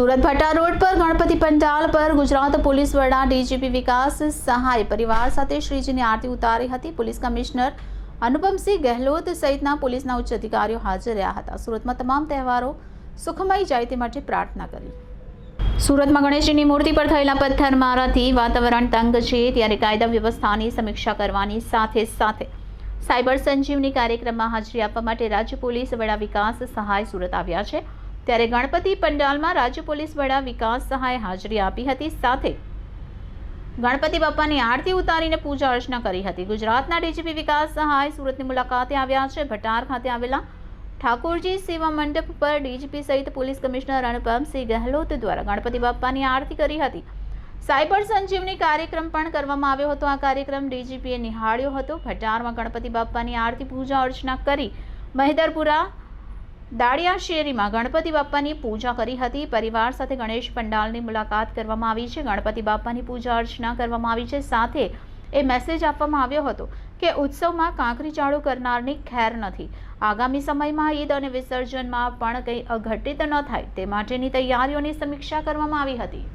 Surat Bhatta road પર ગણપતિ પંડાલ પર Gujarat police વડા ડીજીપી વિકાસ સહાય પરિવાર સાથે શ્રીજીની આરતી ઉતારી હતી. પોલીસ કમિશનર અનુપમસિંહ ગહેલોત સહિતના પોલીસના ઉચ્ચ અધિકારીઓ હાજર રહ્યા હતા. સુરતમાં તમામ તહેવારો સુખમય જાય તે માટે પ્રાર્થના કરી. સુરતમાં ગણેશજીની મૂર્તિ પર થયેલા પથ્થરમારાથી વાતાવરણ તંગ છે. ત્યારે કાયદા વ્યવસ્થાની સમીક્ષા કરવાની સાથે સાથે સાયબર સંજીવની કાર્યક્રમમાં હાજરી આપવા માટે રાજ્ય પોલીસ વડા વિકાસ સહાય સુરત આવ્યા છે. ત્યારે ગણપતિ પંડાલમાં રાજ્ય પોલીસ વડા વિકાસ સહાય હાજરી આપી હતી. સાથે ગણપતિ બાપાની આરતી ઉતારીને પૂજા અર્ચના કરી હતી. ગુજરાતના ડીજીપી વિકાસ સહાય સુરતની મુલાકાતે આવ્યા છે. ભટાર ખાતે આવેલા ઠાકોરજી સેવા મંડપ પર ડીજીપી સહિત પોલીસ કમિશનર અનુપમસિંહ ગહેલોત દ્વારા ગણપતિ બાપાની આરતી કરી હતી. સાયબર સંજીવની કાર્યક્રમ પણ કરવામાં આવ્યો હતો. આ કાર્યક્રમ ડીજીપીએ નિહાળ્યો હતો. ભટારમાં ગણપતિ બાપાની આરતી પૂજા અર્ચના કરી. મહેદરપુરા દાળિયા શેરીમાં ગણપતિ બાપાની પૂજા કરી હતી. પરિવાર સાથે ગણેશ પંડાલની મુલાકાત કરવામાં આવી છે. ગણપતિ બાપાની પૂજા અર્ચના કરવામાં આવી છે. સાથે એ મેસેજ આપવામાં આવ્યો હતો કે ઉત્સવમાં કાંકરી ચાળુ કરનારની ખેર નથી. આગામી સમયમાં ઈદ અને વિસર્જનમાં પણ કંઈ અઘટિત ન થાય તે માટેની તૈયારીઓની સમીક્ષા કરવામાં આવી હતી.